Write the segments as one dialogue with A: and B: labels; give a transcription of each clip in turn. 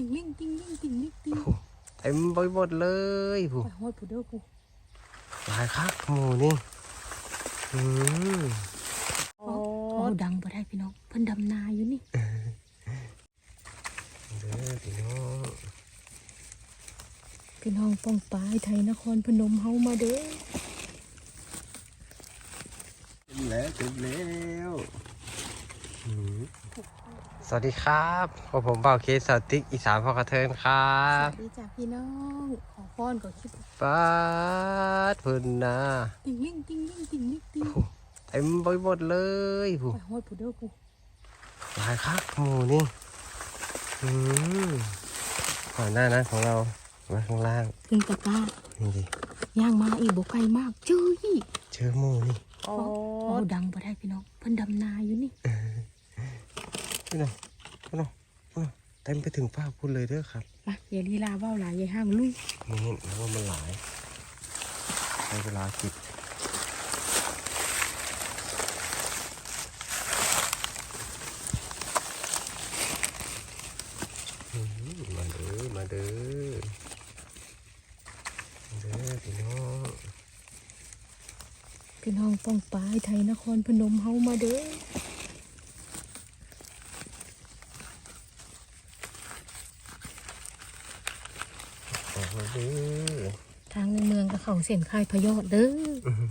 A: ติงลิงติงลิงติงลิงติง
B: โอ้โหเต็มไปหมดเลยผู้
A: ไปฮอดผู้เด้อผู้
B: หลายคักหมูนี่อืม
A: โอ้ดังบ่ได้พี่น้องเพิ่นดำนาอยู่นี่
B: เด้อพี่น้อง
A: พี่น้องป้องปายไทยนครพนมเฮามาเด้อ
B: เต็มแล้วเต็มแล้วอืม สวัสดีครับพบผมเบาเคสสาวติ๊กอีสานพอกระเทินครั
A: ส
B: บ
A: วัสดีจ้าพี่น้องขอป้อนก่อนคลิป
B: ป้าดเพิ่นนะ
A: ติงลิงติงลิงติงลิงติง
B: โอ้โหเต็มไปหมดเลยผู้
A: ไปฮอดผู้เด้อผู้
B: หลายคักหมูนี่อืมก่อนหน้านั้นของเรามาข้างล่าง
A: ถึงตะกร้า
B: นี่ดิ
A: ย่างมาอีกบ่ไกลมากจื้ออีก
B: เจอหมูนี่
A: โอ้ดังบ่ได้พี่น้องเพิ่นดำนาอยู่นี่
B: พี่น้องพี่น้องพี่น้องเต็มไปถึงฟ้าพูดเลยเด้อครับ
A: มาอย่าลีลาเว้าหลายอย่าห้างลุย
B: นี่นะว่ามันหลายใช้เวลากิบอื้อหือมาเด้อมาเด้อมาเด้อพี่น้อง
A: พี่น้องป้องปายไทยนครพนมเฮามาเด้อ
B: ออกมาเด้อ
A: ทางในเมืองก็เข้าเส้นค่ายพะยอดเด้อ
B: อื้อหือ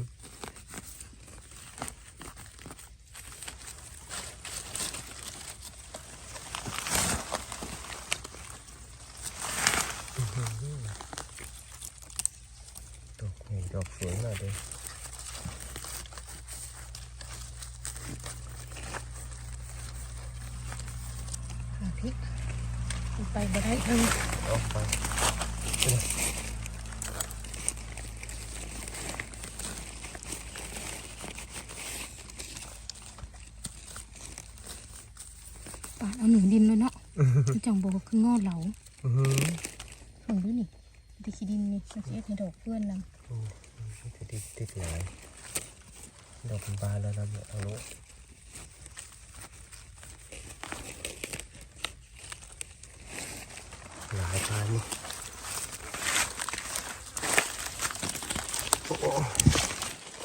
B: ดอกนี่ดอกสวยมากเลย
A: หาพริกไปบ่ได้ทั้ง
B: ออกไป
A: ปาดเอาหนูดินเลยเนาะคือจังบอกคืองอเหลาเบิ่งดูนี่ตะขี้ดินนี่มันสิเอ็ดให้ดอกเพื่อนนำ
B: ติดติดติดหลายดอกบานแล้วนะเอาลูกหลายบานนี่โอ้โห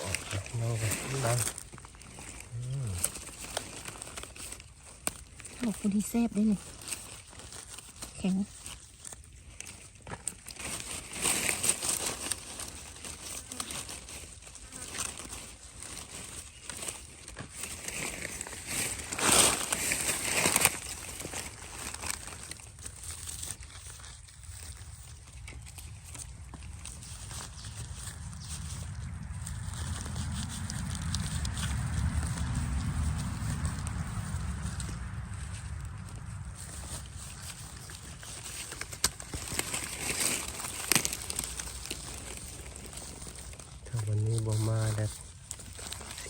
B: ออกจากนอกไป นะ
A: ดอกพอดีแซ่บได้เลยแข็ง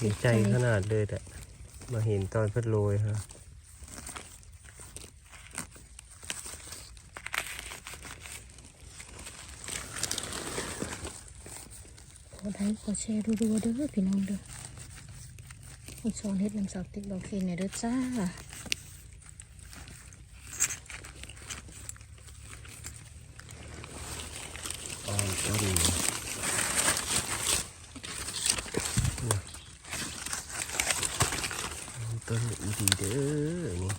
B: เสียใจขนาดเลยแต่มาเห็นตอนเพิ่นโรยฮะ
A: ขอได้ขอแชร์รัวๆเด้อพี่น้องเด้อคนสอนเฮ็ดน้ำสาวติ๊กดอกเคนเนี่ยเด้อจ้า
B: อ่อนต้นนี่นะ อ่อนต้นอีดีเด้อนี่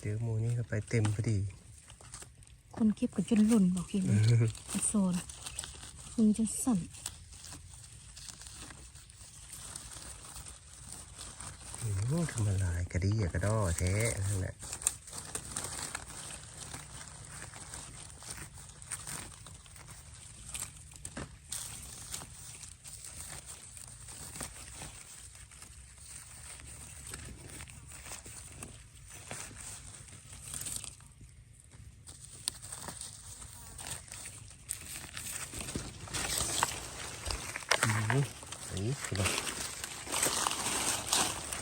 B: เดี๋ยวหมูนี่ก็ไปเต็มพอดี
A: คนเก็บกับจนหล่นบอกเห็นเลยโซนมือจะสั่น
B: อืมทำอะไรกระดีอะกระดอแท้นั่นแหละ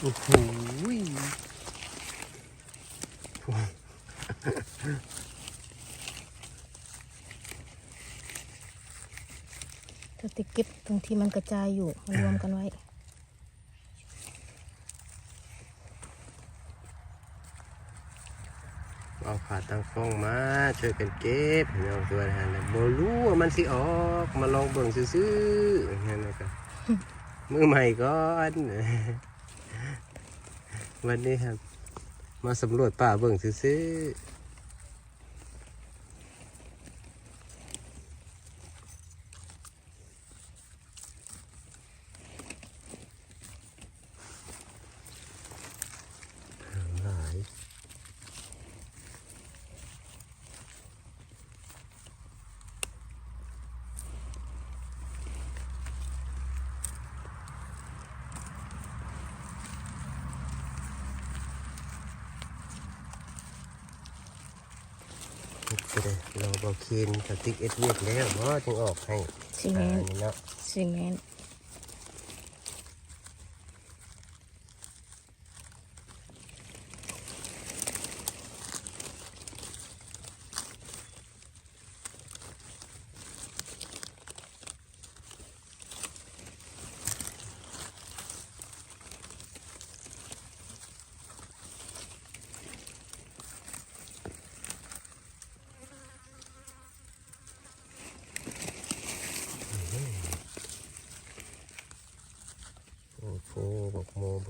B: โอ้โห
A: ตัวติเก็บตรงที่มันกระจายอยู่มารวมกันไว้
B: เอาผ่าตั้งฟองมา ช่วยกันเก็บเนาตัวนะฮะบรู้ว่ามันสิออก มาลองเบิ่งซื้อๆนั่นนะครัมือใหม่ก่อน วันนี้ครับ มาสำรวจป่าเบิ่งซื้อๆหลาย ก็ได้ เราบอกเคนกับติ๊กเอ็ดเวียกแล้วเพราะจึงออกให้
A: ซีเม
B: อ่านนี่เนาะ
A: ซีเมนต์
B: โอ้โหบอก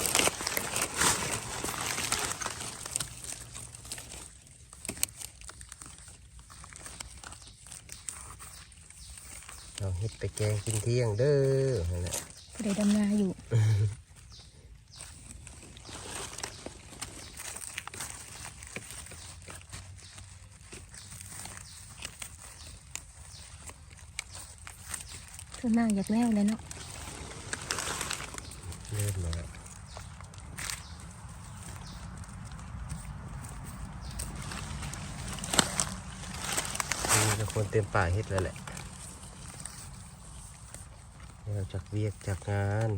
B: เตงสวัสดีมาเด้อมาเด้อเราเฮ็ดไปแกงกินเที่ยงเด้อนั่นแหละ
A: ก็ได้ดำนาอยู่ส่วนมากอยากแล้วเลยเนาะ
B: เริ่มมาแล้วนี่ก็คนเต็มป่าเฮ็ดแล้วแหละ เราจากเวียกจากงาน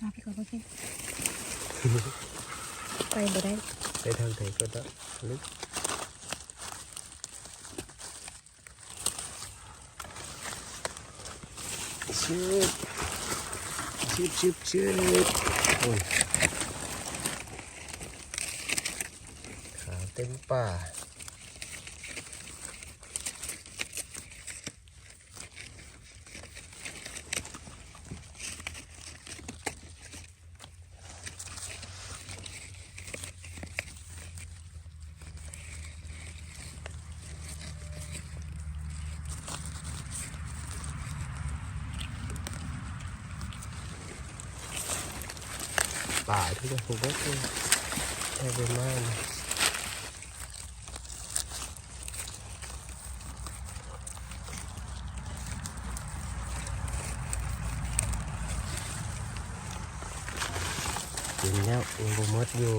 A: มาพี่ก่อนโอเค ไปบ่ได้
B: ไปทางไหนก็ได้ลึกชืบชืบชืบชืบโอ้ยขาเต็มป่า ป่าที่จะถูกก็คือแค่เป็นมากกินแล้วยังบ่มดอยู่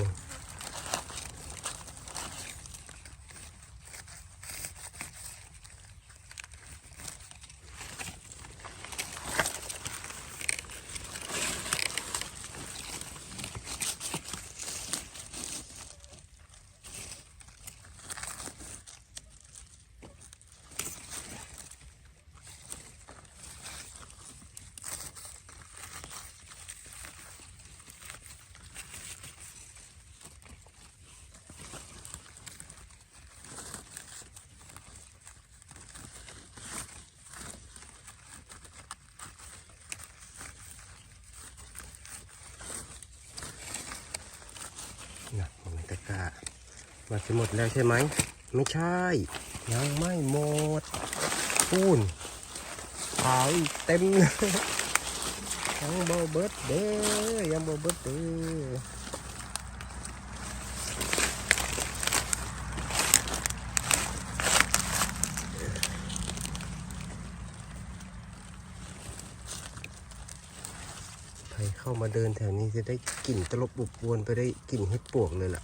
B: ว่จะหมดแล้วใช่ไหม ไม่ใช่ ยังไม่หมดปูนขาวเต็มยังโบเบิร์ดเด้ยังโบเบิร์ดเด้ใครเข้ามาเดินแถวนี้จะได้กลิ่นตลบบุบวนไปได้กลิ่นเห็ดปวกเลยล่ะ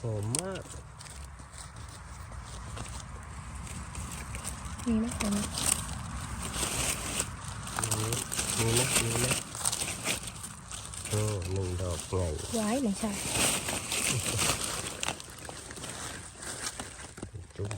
A: ห
B: อมมาก
A: มีไหมตรงนี้
B: มีไหมมีไหมโอ้หนึ่งดอกใหญ่
A: ไว้ไม่ใช่
B: จุ๊บ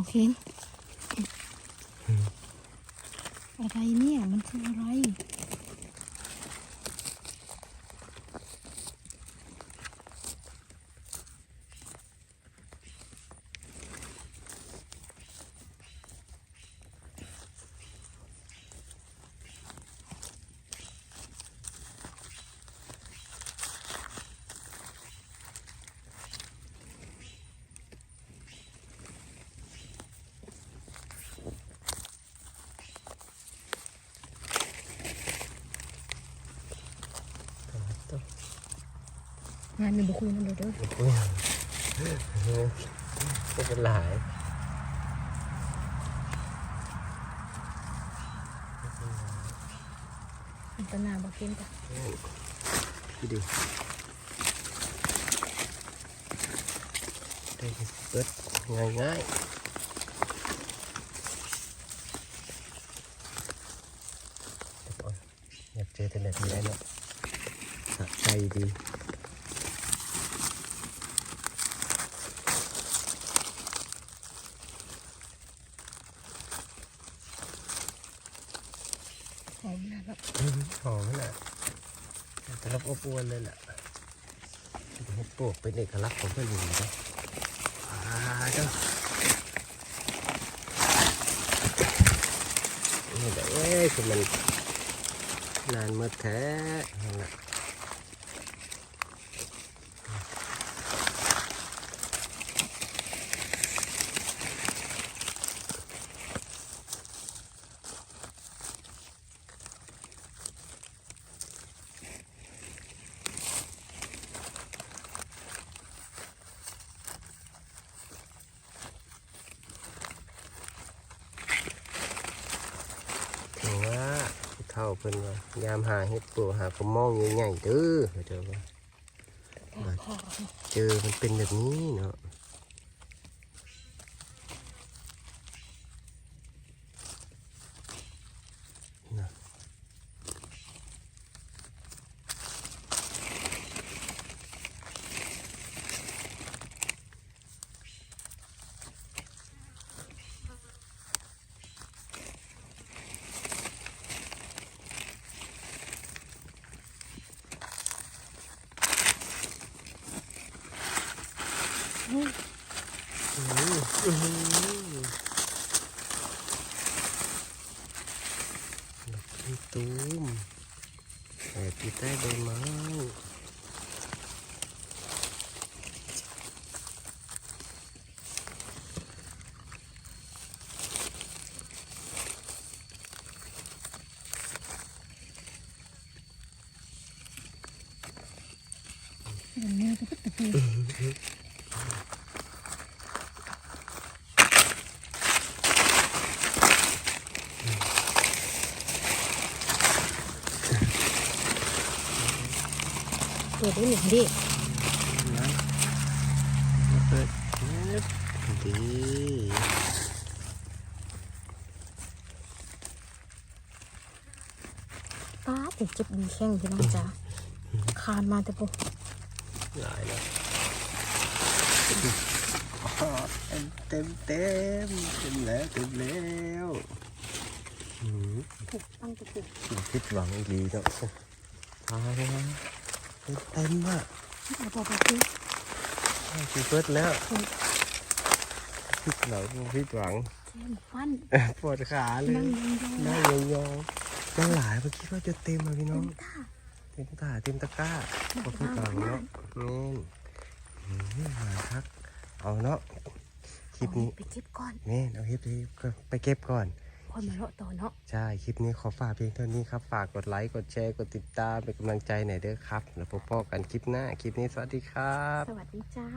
A: ไม่อย่างบอกเห็นอะไรเนี่ย มันคืออะไร งานมีบุคุยนั่นเลยเด้อ
B: อุ้ยไม่เป็นไร
A: อันตนาบอกเห็นปะ
B: พี่ดิได้เปิดง่ายง่ายอยากเจอแต่แบบนี้เนาะสะใจดี
A: หอมนะแบบ
B: อื้อหือหอมขนาด อ้วนเลยแหละเห็ดปวกเป็นเอกลักษณ์ของเพื่อนหญิงนะอ่าเจ้านี่แหละเอ้ยคือมันนานเมื่อแท้นั่นแหละถือว่าผู้ เท่าเพิ่นว่ายามหาเห็ดปวกหากระมองใหญ่ๆเด้อเดี๋ยวว่าเจอมันเป็นแบบนี้เนาะ
A: อุ้ย
B: อื้อหืออื้อหือดอกพี่ตูมแอบอยู่ใต้ใบไม้
A: เดี๋ยวเนื้อก็ตะกี้ เปิดได้หนึ่งดิ
B: นะมาเปิดเน็บดี
A: ป้าติดเจ็บดีแข้งพี่น้องจ๋าคานมาแต่ปุ๊บ
B: หลายแล้วเต็มเต็มเต็มแล้วเต็มแล้วอืม
A: ถูกตั้งตะกุก
B: ผิดหวังอีกดีเนาะตายแล้วเต็มอะ
A: เอาพอไปซื้อ
B: พี่เปิดแล้วพี่เหนาพี่หวัง
A: เจ็มฟัน
B: ปวดขาเลย
A: นั่งยอง
B: นั่งยองๆนั่งหลายเมื่อกี้ว่าจะเต็มอะพี่
A: ๆ
B: น้อง
A: เต็มตา
B: เต็มตาเต็มตะกร้าขอบคุณหวังเนาะ นี่อืมมาครับเอาเนาะคลิปนี้
A: ไปเก็บก่อน
B: นี่เอาคลิปนี้ก็ไปเก็บก่อน
A: ค่อยมาเลาะต่อเนาะ
B: ใช่คลิปนี้ขอฝากเพียงเท่านี้ครับฝากกดไลค์กดแชร์กดติดตามเป็นกำลังใจหน่อยเด้อครับ แล้วพบกันคลิปหน้าคลิปนี้สวัสดีครับ
A: สวัสดีจ้า